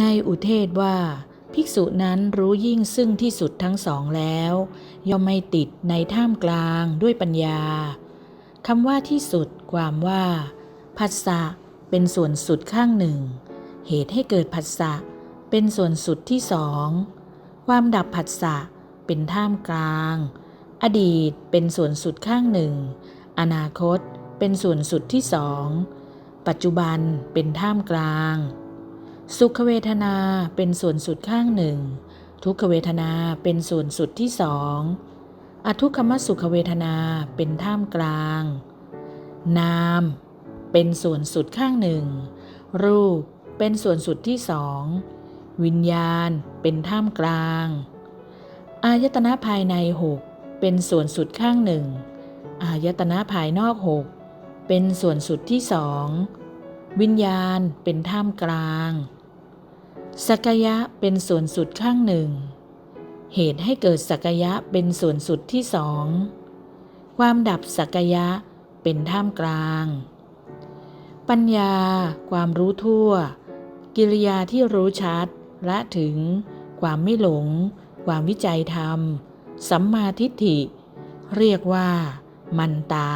ในอุเทศว่า ภิกษุนั้นรู้ยิ่งซึ่งที่สุดทั้งสองแล้ว ย่อมไม่ติดในท่ามกลางด้วยปัญญาคำว่าที่สุดความว่าผัสสะเป็นส่วนสุดข้างหนึ่ง เหตุให้เกิดผัสสะเป็นส่วนสุดที่สอง ความดับผัสสะเป็นท่ามกลาง อดีตเป็นส่วนสุดข้างหนึ่ง อนาคตเป็นส่วนสุดที่สอง ปัจจุบันเป็นท่ามกลาง สุขเวทนาเป็นส่วนสุดข้างหนึ่ง ทุกขเวทนาเป็นส่วนสุดที่สองอทุกขมสุขเวทนาเป็นท่ามกลาง นาม เป็นส่วนสุดข้างหนึ่ง รูปเป็นส่วนสุดที่สองวิญญาณเป็นท่ามกลาง อายตนะภายในหกเป็นส่วนสุดข้างหนึ่ง อายตนะภายนอกหกเป็นส่วนสุดที่สองวิญญาณเป็นท่ามกลาง สักยะเป็นส่วนสุดข้างหนึ่ง เหตุให้เกิดสักยะเป็นส่วนสุดที่สอง ความดับสักยะเป็นท่ามกลาง ปัญญา ความรู้ทั่ว กิริยาที่รู้ชัด และถึง ความไม่หลง ความวิจัยธรรม สัมมาทิฏฐิ เรียกว่า มันตา